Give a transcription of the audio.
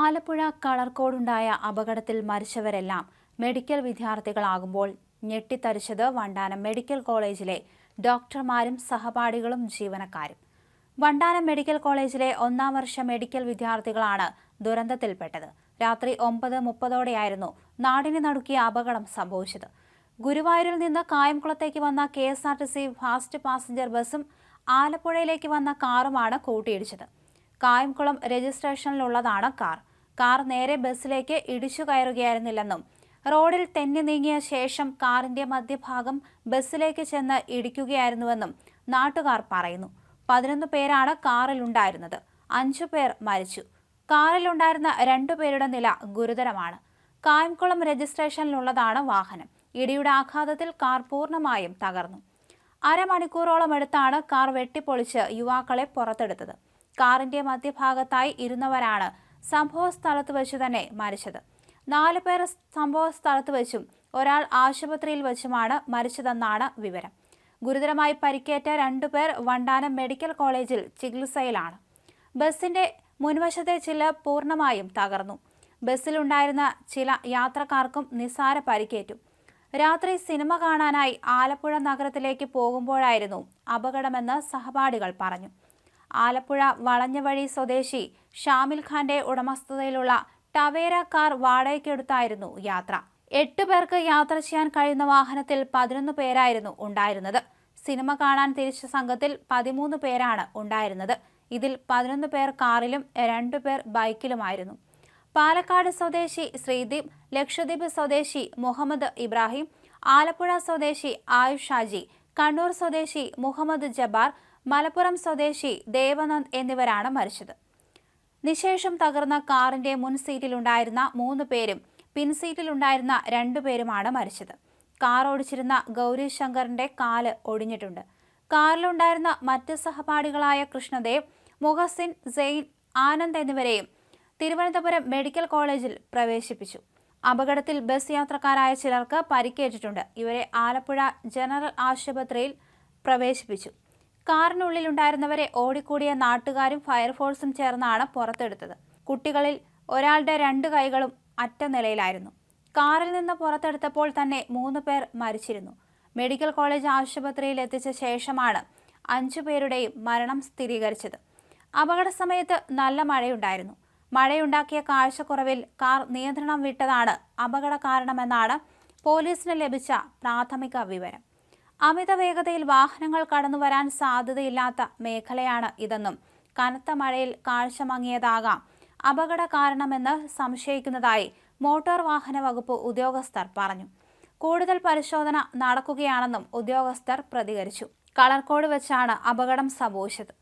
ആലപ്പുഴ കളർക്കോടുണ്ടായ അപകടത്തിൽ മരിച്ചവരെല്ലാം മെഡിക്കൽ വിദ്യാർത്ഥികളാകുമ്പോൾ ഞെട്ടിത്തരിച്ചത് വണ്ടാനം മെഡിക്കൽ കോളേജിലെ ഡോക്ടർമാരും സഹപാഠികളും ജീവനക്കാരും. വണ്ടാനം മെഡിക്കൽ കോളേജിലെ ഒന്നാം വർഷ മെഡിക്കൽ വിദ്യാർത്ഥികളാണ് ദുരന്തത്തിൽപ്പെട്ടത്. രാത്രി ഒമ്പത് മുപ്പതോടെയായിരുന്നു നാടിനെ നടുക്കിയ അപകടം സംഭവിച്ചത്. ഗുരുവായൂരിൽ നിന്ന് കായംകുളത്തേക്ക് വന്ന K S R T C fast passenger ബസ്സും ആലപ്പുഴയിലേക്ക് വന്ന കാറുമാണ് കൂട്ടിയിടിച്ചത്. കായംകുളം രജിസ്ട്രേഷനിലുള്ളതാണ് കാർ. കാർ നേരെ ബസ്സിലേക്ക് ഇടിച്ചു കയറുകയായിരുന്നില്ലെന്നും റോഡിൽ തെന്നി നീങ്ങിയ ശേഷം കാറിന്റെ മധ്യഭാഗം ബസ്സിലേക്ക് ചെന്ന് ഇടിക്കുകയായിരുന്നുവെന്നും നാട്ടുകാർ പറയുന്നു. പതിനൊന്ന് പേരാണ് കാറിലുണ്ടായിരുന്നത്. അഞ്ചു പേർ മരിച്ചു. കാറിലുണ്ടായിരുന്ന രണ്ടുപേരുടെ നില ഗുരുതരമാണ്. കായംകുളം രജിസ്ട്രേഷനിലുള്ളതാണ് വാഹനം. ഇടിയുടെ ആഘാതത്തിൽ കാർ പൂർണമായും തകർന്നു. അരമണിക്കൂറോളം എടുത്താണ് കാർ വെട്ടിപ്പൊളിച്ച് യുവാക്കളെ പുറത്തെടുത്തത്. കാറിന്റെ മധ്യഭാഗത്തായി ഇരുന്നവരാണ് സംഭവ സ്ഥലത്ത് വെച്ച് തന്നെ മരിച്ചത്. നാല് പേർ സംഭവ സ്ഥലത്ത് വെച്ചും ഒരാൾ ആശുപത്രിയിൽ വെച്ചുമാണ് മരിച്ചതെന്നാണ് വിവരം. ഗുരുതരമായി പരിക്കേറ്റ രണ്ടുപേർ വണ്ടാനം മെഡിക്കൽ കോളേജിൽ ചികിത്സയിലാണ്. ബസിന്റെ മുൻവശത്തെ ചില പൂർണമായും തകർന്നു. ബസ്സിലുണ്ടായിരുന്ന ചില യാത്രക്കാർക്കും നിസ്സാര പരിക്കേറ്റു. രാത്രി സിനിമ കാണാനായി ആലപ്പുഴ നഗരത്തിലേക്ക് പോകുമ്പോഴായിരുന്നു അപകടമെന്ന് സഹപാഠികൾ പറഞ്ഞു. ആലപ്പുഴ വളഞ്ഞവഴി സ്വദേശി ഷാമിൽ ഖാന്റെ ഉടമസ്ഥതയിലുള്ള ടവേര കാർ വാടകയ്ക്കെടുത്തായിരുന്നു യാത്ര. എട്ട് പേർക്ക് യാത്ര ചെയ്യാൻ കഴിയുന്ന വാഹനത്തിൽ പതിനൊന്ന് പേരായിരുന്നു ഉണ്ടായിരുന്നത്. സിനിമ കാണാൻ തിരിച്ച സംഘത്തിൽ പതിമൂന്ന് പേരാണ് ഉണ്ടായിരുന്നത്. ഇതിൽ പതിനൊന്ന് പേർ കാറിലും രണ്ടു പേർ ബൈക്കിലുമായിരുന്നു. പാലക്കാട് സ്വദേശി ശ്രീദീപ് ലക്ഷദ്വീപ് സ്വദേശി മുഹമ്മദ് ഇബ്രാഹിം ആലപ്പുഴ സ്വദേശി ആയുഷ് ഷാജി കണ്ണൂർ സ്വദേശി മുഹമ്മദ് ജബാർ മലപ്പുറം സ്വദേശി ദേവനന്ദ് എന്നിവരാണ് മരിച്ചത്. നിശേഷം തകർന്ന കാറിന്റെ മുൻ സീറ്റിലുണ്ടായിരുന്ന മൂന്ന് പേരും പിൻസീറ്റിലുണ്ടായിരുന്ന രണ്ടുപേരുമാണ് മരിച്ചത്. കാർ ഓടിച്ചിരുന്ന ഗൗരി ശങ്കറിന്റെ കാൽ ഒടിഞ്ഞിട്ടുണ്ട്. കാറിലുണ്ടായിരുന്ന മറ്റ് സഹപാഠികളായ കൃഷ്ണദേവ് മുഹസിൻ സെയിൻ ആനന്ദ് എന്നിവരെയും തിരുവനന്തപുരം മെഡിക്കൽ കോളേജിൽ പ്രവേശിപ്പിച്ചു. അപകടത്തിൽ ബസ് യാത്രക്കാരായ ചിലർക്ക് പരിക്കേറ്റിട്ടുണ്ട്. ഇവരെ ആലപ്പുഴ ജനറൽ ആശുപത്രിയിൽ പ്രവേശിപ്പിച്ചു. കാറിനുള്ളിലുണ്ടായിരുന്നവരെ ഓടിക്കൂടിയ നാട്ടുകാരും ഫയർഫോഴ്സും ചേർന്നാണ് പുറത്തെടുത്തത്. കുട്ടികളിൽ ഒരാളുടെ രണ്ട് കൈകളും അറ്റ നിലയിലായിരുന്നു. കാറിൽ നിന്ന് പുറത്തെടുത്തപ്പോൾ തന്നെ മൂന്ന് പേർ മരിച്ചിരുന്നു. മെഡിക്കൽ കോളേജ് ആശുപത്രിയിൽ എത്തിച്ച ശേഷമാണ് അഞ്ചു പേരുടെയും മരണം സ്ഥിരീകരിച്ചത്. അപകട സമയത്ത് നല്ല മഴയുണ്ടായിരുന്നു. മഴയുണ്ടാക്കിയ കാഴ്ചക്കുറവിൽ കാർ നിയന്ത്രണം വിട്ടതാണ് അപകട കാരണമെന്നാണ് പോലീസിന് ലഭിച്ച പ്രാഥമിക വിവരം. അമിത വേഗതയിൽ വാഹനങ്ങൾ കടന്നുവരാൻ സാധ്യതയില്ലാത്ത മേഖലയാണ് ഇതെന്നും കനത്ത മഴയിൽ കാഴ്ച മങ്ങിയതാകാം. അപകട കാരണമെന്ന് സംശയിക്കുന്നതായി മോട്ടോർ വാഹന വകുപ്പ് ഉദ്യോഗസ്ഥർ പറഞ്ഞു. കൂടുതൽ പരിശോധന നടക്കുകയാണെന്നും ഉദ്യോഗസ്ഥർ പ്രതികരിച്ചു. കളർക്കോട് വെച്ചാണ് അപകടം സംഭവിച്ചത്.